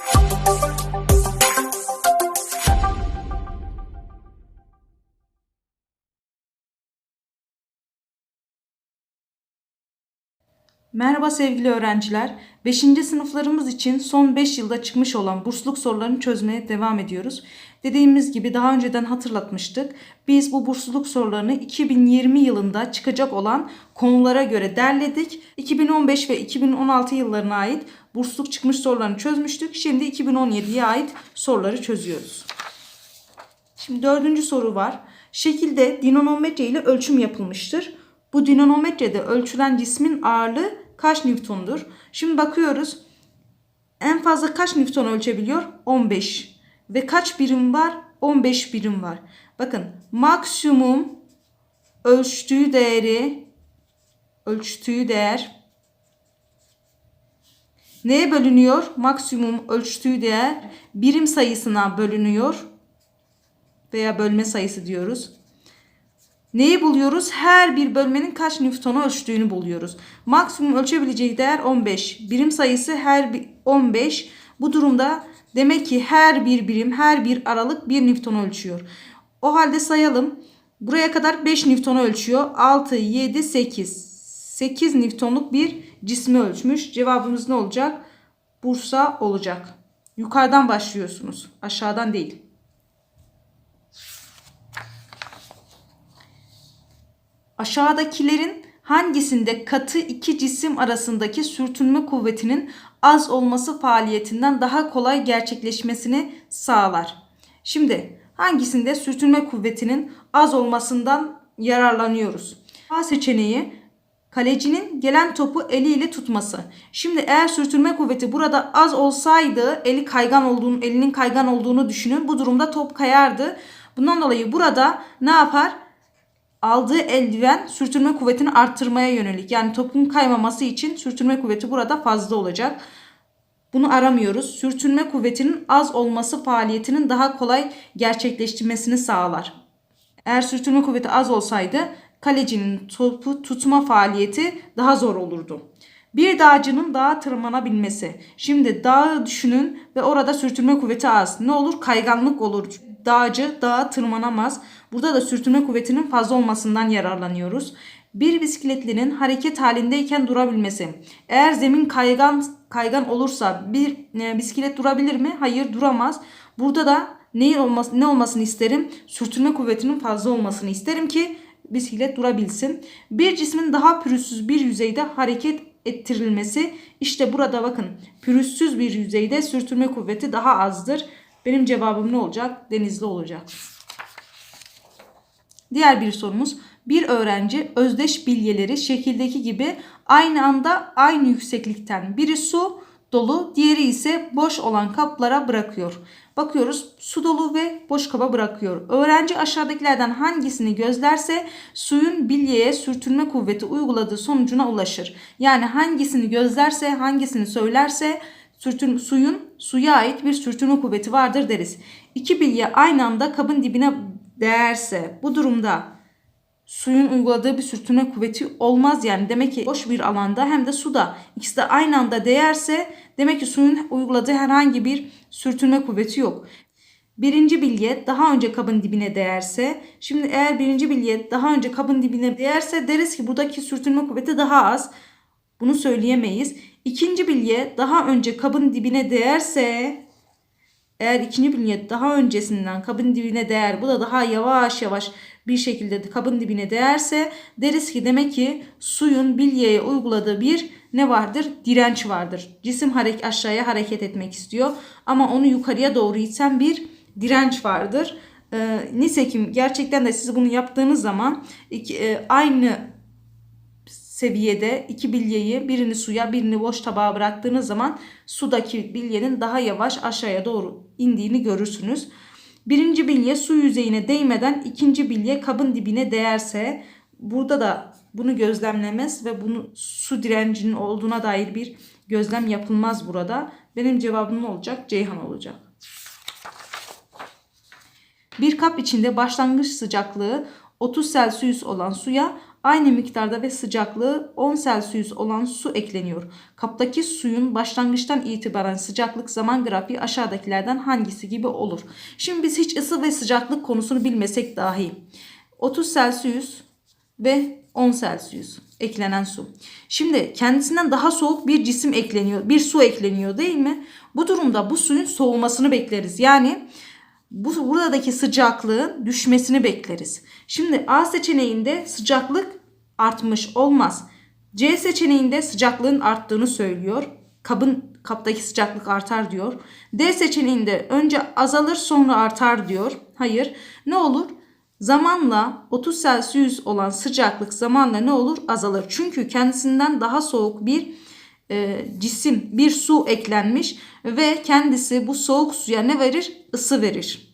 oh Merhaba sevgili öğrenciler. 5. sınıflarımız için son 5 yılda çıkmış olan bursluluk sorularını çözmeye devam ediyoruz. Dediğimiz gibi daha önceden hatırlatmıştık. Biz bu bursluluk sorularını 2020 yılında çıkacak olan konulara göre derledik. 2015 ve 2016 yıllarına ait bursluluk çıkmış sorularını çözmüştük. Şimdi 2017'ye ait soruları çözüyoruz. Şimdi dördüncü soru var. Şekilde dinamometre ile ölçüm yapılmıştır. Bu dinamometrede ölçülen cismin ağırlığı kaç Newton'dur? Şimdi bakıyoruz. En fazla kaç Newton ölçebiliyor? 15. Ve kaç birim var? 15 birim var. Bakın maksimum ölçtüğü değeri ölçtüğü değer neye bölünüyor? Maksimum ölçtüğü değer birim sayısına bölünüyor veya bölme sayısı diyoruz. Neyi buluyoruz? Her bir bölmenin kaç Newton'u ölçtüğünü buluyoruz. Maksimum ölçebileceği değer 15. Birim sayısı her bir 15. Bu durumda demek ki her bir birim, her bir aralık 1 Newton ölçüyor. O halde sayalım. Buraya kadar 5 Newton ölçüyor. 6, 7, 8. 8 Newton'luk bir cismi ölçmüş. Cevabımız ne olacak? Bursa olacak. Yukarıdan başlıyorsunuz. Aşağıdan değil. Aşağıdakilerin hangisinde katı iki cisim arasındaki sürtünme kuvvetinin az olması faaliyetinden daha kolay gerçekleşmesini sağlar? Şimdi hangisinde sürtünme kuvvetinin az olmasından yararlanıyoruz? A seçeneği kalecinin gelen topu eliyle tutması. Şimdi eğer sürtünme kuvveti burada az olsaydı eli kaygan olduğunu, elinin kaygan olduğunu düşünün. Bu durumda top kayardı. Bundan dolayı burada ne yapar? Aldığı eldiven sürtünme kuvvetini arttırmaya yönelik. Yani topun kaymaması için sürtünme kuvveti burada fazla olacak. Bunu aramıyoruz. Sürtünme kuvvetinin az olması faaliyetinin daha kolay gerçekleştirmesini sağlar. Eğer sürtünme kuvveti az olsaydı kalecinin topu tutma faaliyeti daha zor olurdu. Bir dağcının dağa tırmanabilmesi. Şimdi dağı düşünün ve orada sürtünme kuvveti az. Ne olur? Kayganlık olur. Dağcı dağa tırmanamaz. Burada da sürtünme kuvvetinin fazla olmasından yararlanıyoruz. Bir bisikletlinin hareket halindeyken durabilmesi. Eğer zemin kaygan kaygan olursa bir e, bisiklet durabilir mi? Hayır duramaz. Burada da neyin olması ne olmasını isterim? Sürtünme kuvvetinin fazla olmasını isterim ki bisiklet durabilsin. Bir cismin daha pürüzsüz bir yüzeyde hareket ettirilmesi. İşte burada bakın pürüzsüz bir yüzeyde sürtünme kuvveti daha azdır. Benim cevabım ne olacak? Denizli olacak. Diğer bir sorumuz. Bir öğrenci özdeş bilyeleri şekildeki gibi aynı anda aynı yükseklikten biri su dolu diğeri ise boş olan kaplara bırakıyor. Bakıyoruz su dolu ve boş kaba bırakıyor. Öğrenci aşağıdakilerden hangisini gözlerse suyun bilyeye sürtünme kuvveti uyguladığı sonucuna ulaşır. Yani hangisini gözlerse hangisini söylerse sürtün, suyun suya ait bir sürtünme kuvveti vardır deriz. İki bilye aynı anda kabın dibine değerse bu durumda suyun uyguladığı bir sürtünme kuvveti olmaz yani demek ki boş bir alanda hem de suda ikisi de aynı anda değerse demek ki suyun uyguladığı herhangi bir sürtünme kuvveti yok. Birinci bilye daha önce kabın dibine değerse şimdi eğer birinci bilye daha önce kabın dibine değerse deriz ki buradaki sürtünme kuvveti daha az. Bunu söyleyemeyiz. İkinci bilye daha önce kabın dibine değerse eğer ikinci bilye daha öncesinden kabın dibine değer bu da daha yavaş yavaş bir şekilde kabın dibine değerse deriz ki demek ki suyun bilyeye uyguladığı bir ne vardır? Direnç vardır. Cisim hareket aşağıya hareket etmek istiyor ama onu yukarıya doğru iten bir direnç vardır. Ee, nisekim gerçekten de siz bunu yaptığınız zaman iki, e, aynı seviyede iki bilyeyi birini suya birini boş tabağa bıraktığınız zaman sudaki bilyenin daha yavaş aşağıya doğru indiğini görürsünüz. Birinci bilye su yüzeyine değmeden ikinci bilye kabın dibine değerse burada da bunu gözlemlemez ve bunu su direncinin olduğuna dair bir gözlem yapılmaz burada. Benim cevabım ne olacak? Ceyhan olacak. Bir kap içinde başlangıç sıcaklığı 30 Celsius olan suya aynı miktarda ve sıcaklığı 10 Celsius olan su ekleniyor. Kaptaki suyun başlangıçtan itibaren sıcaklık zaman grafiği aşağıdakilerden hangisi gibi olur? Şimdi biz hiç ısı ve sıcaklık konusunu bilmesek dahi 30 Celsius ve 10 Celsius eklenen su. Şimdi kendisinden daha soğuk bir cisim ekleniyor, bir su ekleniyor değil mi? Bu durumda bu suyun soğumasını bekleriz. Yani bu buradaki sıcaklığın düşmesini bekleriz. Şimdi A seçeneğinde sıcaklık artmış olmaz. C seçeneğinde sıcaklığın arttığını söylüyor. Kabın kaptaki sıcaklık artar diyor. D seçeneğinde önce azalır sonra artar diyor. Hayır. Ne olur? Zamanla 30 Celsius olan sıcaklık zamanla ne olur? Azalır. Çünkü kendisinden daha soğuk bir e, cisim, bir su eklenmiş ve kendisi bu soğuk suya ne verir? Isı verir.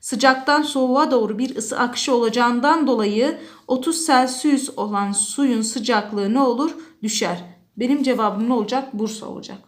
Sıcaktan soğuğa doğru bir ısı akışı olacağından dolayı 30 Celsius olan suyun sıcaklığı ne olur? Düşer. Benim cevabım ne olacak? Bursa olacak.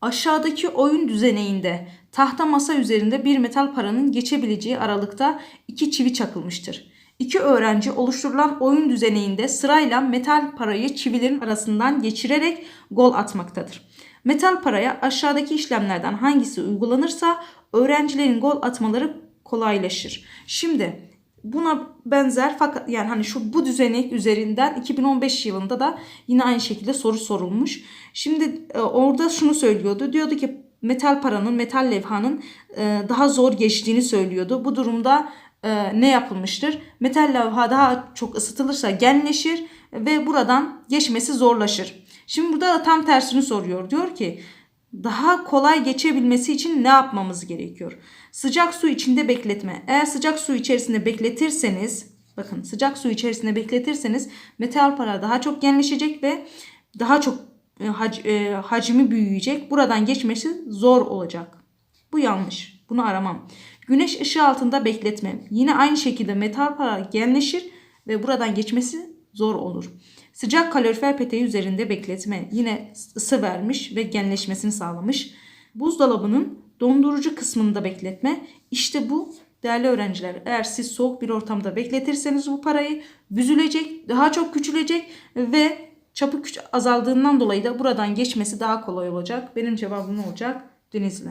Aşağıdaki oyun düzeneğinde tahta masa üzerinde bir metal paranın geçebileceği aralıkta iki çivi çakılmıştır. İki öğrenci oluşturulan oyun düzeneğinde sırayla metal parayı çivilerin arasından geçirerek gol atmaktadır. Metal paraya aşağıdaki işlemlerden hangisi uygulanırsa öğrencilerin gol atmaları kolaylaşır. Şimdi buna benzer fakat yani hani şu bu düzenek üzerinden 2015 yılında da yine aynı şekilde soru sorulmuş. Şimdi e, orada şunu söylüyordu. Diyordu ki metal paranın, metal levhanın e, daha zor geçtiğini söylüyordu. Bu durumda e, ne yapılmıştır? Metal levha daha çok ısıtılırsa genleşir ve buradan geçmesi zorlaşır. Şimdi burada da tam tersini soruyor. Diyor ki daha kolay geçebilmesi için ne yapmamız gerekiyor? Sıcak su içinde bekletme. Eğer sıcak su içerisinde bekletirseniz bakın sıcak su içerisinde bekletirseniz metal para daha çok genleşecek ve daha çok e, hac, e, hacmi büyüyecek. Buradan geçmesi zor olacak. Bu yanlış. Bunu aramam. Güneş ışığı altında bekletme. Yine aynı şekilde metal para genleşir ve buradan geçmesi zor olur. Sıcak kalorifer peteği üzerinde bekletme. Yine ısı vermiş ve genleşmesini sağlamış. Buzdolabının dondurucu kısmında bekletme. İşte bu değerli öğrenciler eğer siz soğuk bir ortamda bekletirseniz bu parayı büzülecek, daha çok küçülecek ve çapı azaldığından dolayı da buradan geçmesi daha kolay olacak. Benim cevabım ne olacak? Denizli.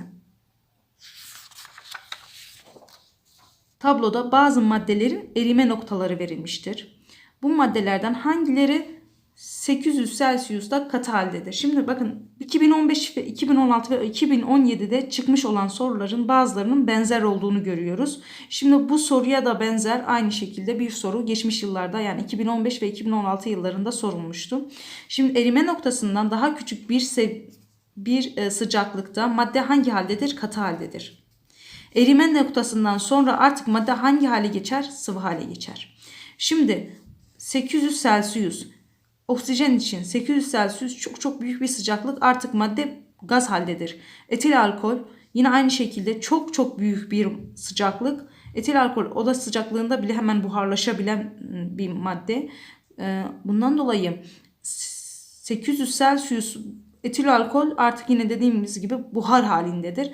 Tabloda bazı maddelerin erime noktaları verilmiştir. Bu maddelerden hangileri 800 Celsius'ta katı haldedir? Şimdi bakın 2015 ve 2016 ve 2017'de çıkmış olan soruların bazılarının benzer olduğunu görüyoruz. Şimdi bu soruya da benzer aynı şekilde bir soru geçmiş yıllarda yani 2015 ve 2016 yıllarında sorulmuştu. Şimdi erime noktasından daha küçük bir bir e, sıcaklıkta madde hangi haldedir? Katı haldedir. Erime noktasından sonra artık madde hangi hale geçer? Sıvı hale geçer. Şimdi 800 Celsius oksijen için 800 Celsius çok çok büyük bir sıcaklık artık madde gaz haldedir. Etil alkol yine aynı şekilde çok çok büyük bir sıcaklık. Etil alkol oda sıcaklığında bile hemen buharlaşabilen bir madde. Bundan dolayı 800 Celsius etil alkol artık yine dediğimiz gibi buhar halindedir.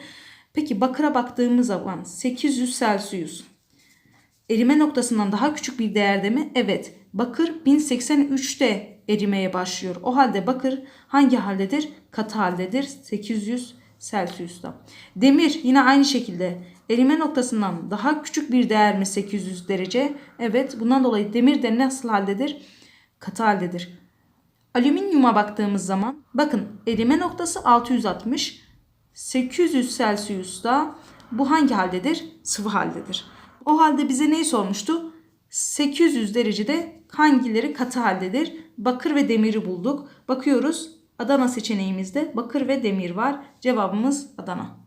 Peki bakıra baktığımız zaman 800 Celsius erime noktasından daha küçük bir değerde mi? Evet. Bakır 1083'te erimeye başlıyor. O halde bakır hangi haldedir? Katı haldedir. 800 Celsius'ta. Demir yine aynı şekilde erime noktasından daha küçük bir değer mi 800 derece? Evet. Bundan dolayı demir de nasıl haldedir? Katı haldedir. Alüminyuma baktığımız zaman bakın erime noktası 660. 800 Celsius'ta bu hangi haldedir? Sıvı haldedir. O halde bize neyi sormuştu? 800 derecede hangileri katı haldedir? Bakır ve demiri bulduk. Bakıyoruz. Adana seçeneğimizde bakır ve demir var. Cevabımız Adana.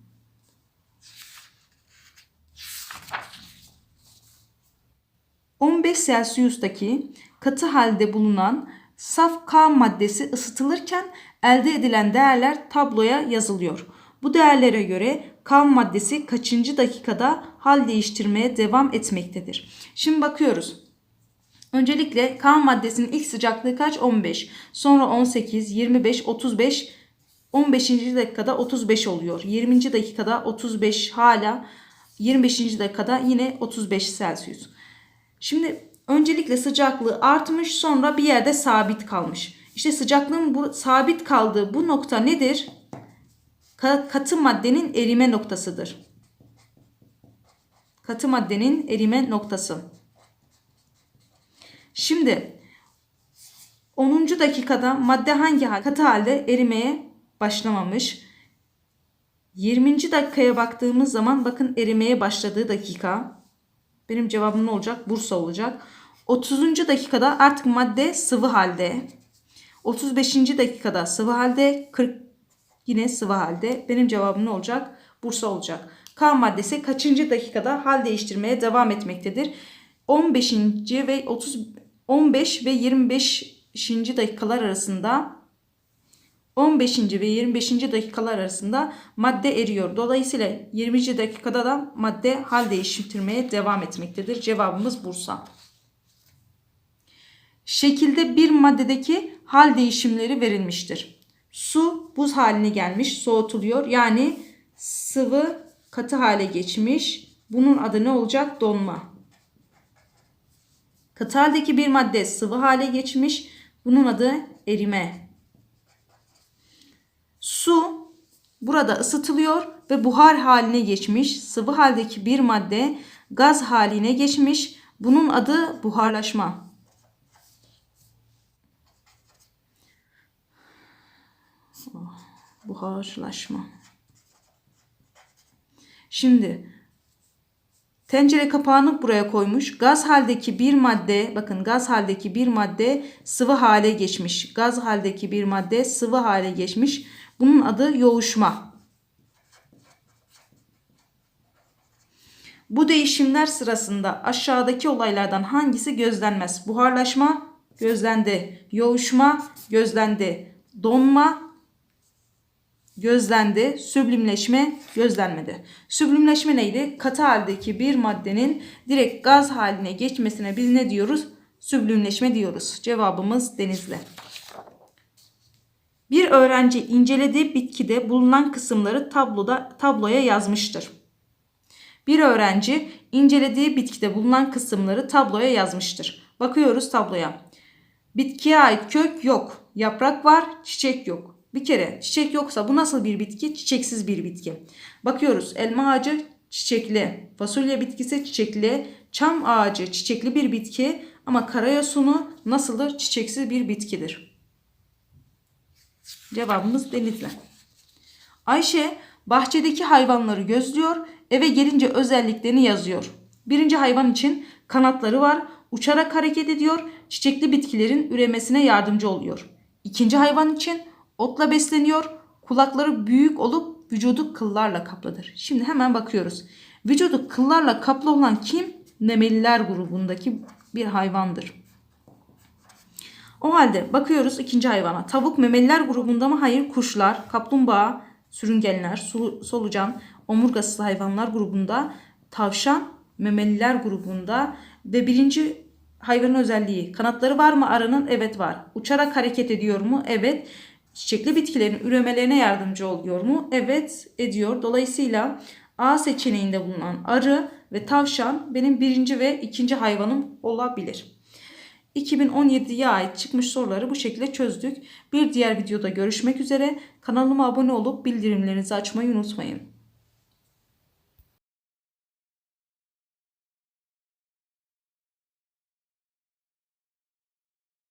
...15 Celsius'taki katı halde bulunan saf K maddesi ısıtılırken elde edilen değerler tabloya yazılıyor. Bu değerlere göre K maddesi kaçıncı dakikada hal değiştirmeye devam etmektedir. Şimdi bakıyoruz. Öncelikle K maddesinin ilk sıcaklığı kaç? 15. Sonra 18, 25, 35, 15. dakikada 35 oluyor. 20. dakikada 35 hala 25. dakikada yine 35 Celsius. Şimdi öncelikle sıcaklığı artmış sonra bir yerde sabit kalmış. İşte sıcaklığın bu sabit kaldığı bu nokta nedir? Ka- katı maddenin erime noktasıdır. Katı maddenin erime noktası. Şimdi 10. dakikada madde hangi hal? Katı halde erimeye başlamamış. 20. dakikaya baktığımız zaman bakın erimeye başladığı dakika. Benim cevabım ne olacak? Bursa olacak. 30. dakikada artık madde sıvı halde. 35. dakikada sıvı halde. 40 yine sıvı halde. Benim cevabım ne olacak? Bursa olacak. K maddesi kaçıncı dakikada hal değiştirmeye devam etmektedir? 15. ve 30 15 ve 25. dakikalar arasında 15. ve 25. dakikalar arasında madde eriyor. Dolayısıyla 20. dakikada da madde hal değiştirmeye devam etmektedir. Cevabımız Bursa. Şekilde bir maddedeki hal değişimleri verilmiştir. Su buz haline gelmiş, soğutuluyor. Yani sıvı katı hale geçmiş. Bunun adı ne olacak? Donma. Katı haldeki bir madde sıvı hale geçmiş. Bunun adı erime. Su burada ısıtılıyor ve buhar haline geçmiş. Sıvı haldeki bir madde gaz haline geçmiş. Bunun adı buharlaşma. Buharlaşma. Şimdi tencere kapağını buraya koymuş. Gaz haldeki bir madde, bakın gaz haldeki bir madde sıvı hale geçmiş. Gaz haldeki bir madde sıvı hale geçmiş. Bunun adı yoğuşma. Bu değişimler sırasında aşağıdaki olaylardan hangisi gözlenmez? Buharlaşma gözlendi. Yoğuşma gözlendi. Donma gözlendi. Süblimleşme gözlenmedi. Süblimleşme neydi? Katı haldeki bir maddenin direkt gaz haline geçmesine biz ne diyoruz? Süblimleşme diyoruz. Cevabımız denizli. Bir öğrenci incelediği bitkide bulunan kısımları tabloda tabloya yazmıştır. Bir öğrenci incelediği bitkide bulunan kısımları tabloya yazmıştır. Bakıyoruz tabloya. Bitkiye ait kök yok. Yaprak var, çiçek yok. Bir kere çiçek yoksa bu nasıl bir bitki? Çiçeksiz bir bitki. Bakıyoruz elma ağacı çiçekli, fasulye bitkisi çiçekli, çam ağacı çiçekli bir bitki ama karayosunu nasıldır? Çiçeksiz bir bitkidir. Cevabımız denizli. Ayşe bahçedeki hayvanları gözlüyor, eve gelince özelliklerini yazıyor. Birinci hayvan için kanatları var, uçarak hareket ediyor, çiçekli bitkilerin üremesine yardımcı oluyor. İkinci hayvan için otla besleniyor, kulakları büyük olup vücudu kıllarla kaplıdır. Şimdi hemen bakıyoruz. Vücudu kıllarla kaplı olan kim? Memeliler grubundaki bir hayvandır. O halde bakıyoruz ikinci hayvana. Tavuk memeliler grubunda mı? Hayır. Kuşlar, kaplumbağa, sürüngenler, solucan, omurgasız hayvanlar grubunda. Tavşan memeliler grubunda ve birinci hayvanın özelliği kanatları var mı arının? Evet var. Uçarak hareket ediyor mu? Evet. Çiçekli bitkilerin üremelerine yardımcı oluyor mu? Evet ediyor. Dolayısıyla A seçeneğinde bulunan arı ve tavşan benim birinci ve ikinci hayvanım olabilir. 2017'ye ait çıkmış soruları bu şekilde çözdük. Bir diğer videoda görüşmek üzere. Kanalıma abone olup bildirimlerinizi açmayı unutmayın.